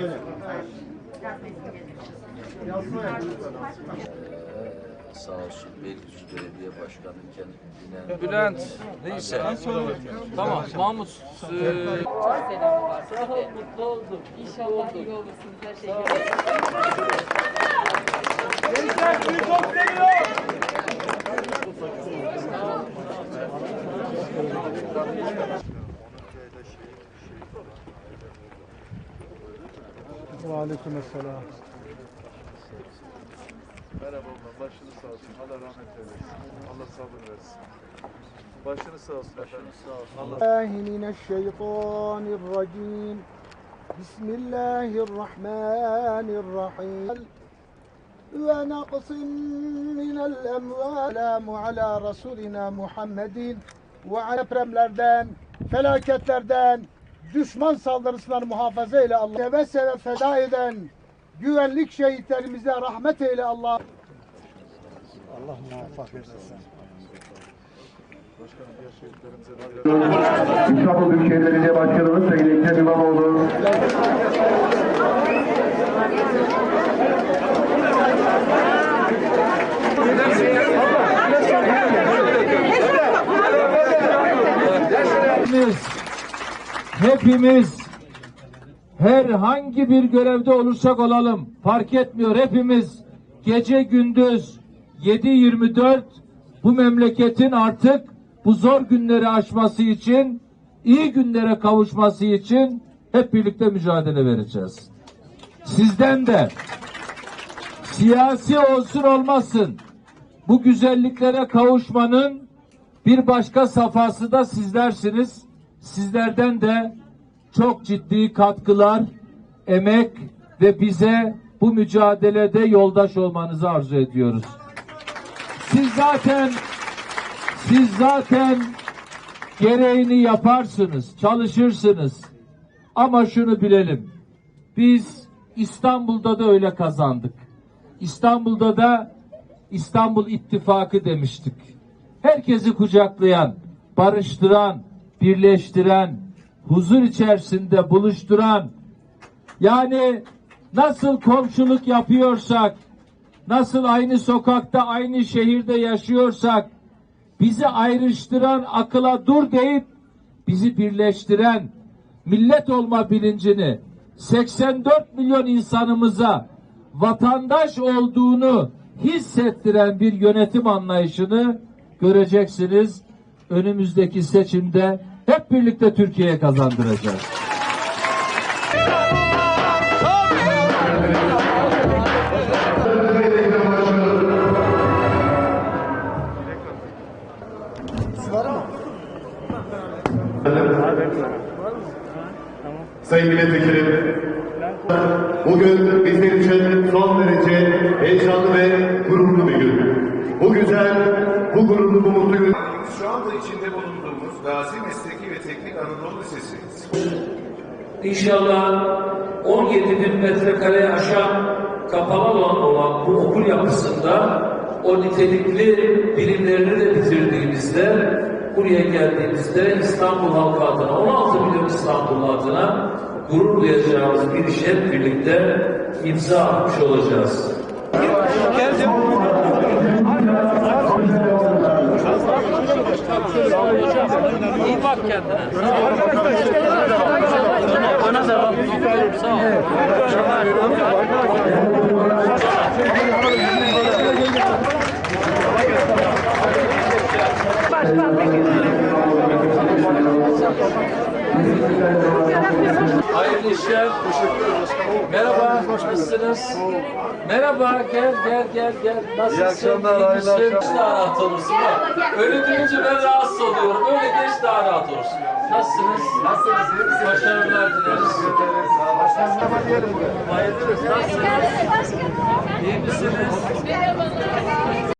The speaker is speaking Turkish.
Ee, sağ olsun Beylikdüzü Belediye Başkanı kendinden Bülent neyse. Tamam Mahmut. e, Selamı var. Sağ ol, mutlu oldum. İnşallah iyi olursunuz her şey. Ve aleyküm esselam. Merhaba ablam, başınız sağ olsun. Allah rahmet eylesin. Allah sabır versin. Başınız sağ olsun efendim. Sağ olsun. Allah. Mineşşeytanirracim. Bismillahirrahmanirrahim. Ve naqsim minel emvalamu ala rasulina Muhammedin ve ala felaketlerden, düşman saldırısından muhafaza eyle Allah. Seve seve feda eden güvenlik şehitlerimize rahmet eyle Allah. Allah muvaffak bir İstanbul Büyükşehir Belediye Başkanımız Sayın Ekrem İmamoğlu hepimiz, hepimiz herhangi bir görevde olursak olalım fark etmiyor hepimiz gece gündüz 7-24 bu memleketin artık bu zor günleri aşması için iyi günlere kavuşması için hep birlikte mücadele vereceğiz. Sizden de siyasi olsun olmasın bu güzelliklere kavuşmanın bir başka safhası da sizlersiniz. Sizlerden de çok ciddi katkılar, emek ve bize bu mücadelede yoldaş olmanızı arzu ediyoruz. Siz zaten siz zaten gereğini yaparsınız, çalışırsınız. Ama şunu bilelim. Biz İstanbul'da da öyle kazandık. İstanbul'da da İstanbul İttifakı demiştik. Herkesi kucaklayan, barıştıran, birleştiren, huzur içerisinde buluşturan, yani nasıl komşuluk yapıyorsak, nasıl aynı sokakta, aynı şehirde yaşıyorsak, bizi ayrıştıran akıla dur deyip bizi birleştiren millet olma bilincini 84 milyon insanımıza vatandaş olduğunu hissettiren bir yönetim anlayışını göreceksiniz. Önümüzdeki seçimde hep birlikte Türkiye'ye kazandıracağız. Sayın Milletvekilim Bugün bizler için son derece heyecanlı ve gururlu bir gün. Bu güzel, bu gururlu, bu mutlu gün. Şu anda içinde bulunduğumuz Teknik Anadolu Lisesi İnşallah 17 bin metrekareye aşan kapalı alan olan bu okul yapısında o nitelikli bilimlerini de bitirdiğimizde buraya geldiğimizde İstanbul halkı adına 16 milyon İstanbul adına gurur duyacağımız bir işe hep birlikte imza atmış olacağız. İyi bak kendine. Bana da Sağ ol. Hayırlı işler. Merhaba, nasılsınız? Merhaba, gel gel gel gel. Nasılsın? İyi akşamlar, hayırlı akşamlar. Daha rahat olursun. Öyle deyince ben rahatsız oluyorum. Öyle geç daha rahat olursun. Nasılsınız? Nasılsınız? Başarılar dileriz. Hayırlı. Nasılsınız? İyi misiniz? Merhabalar.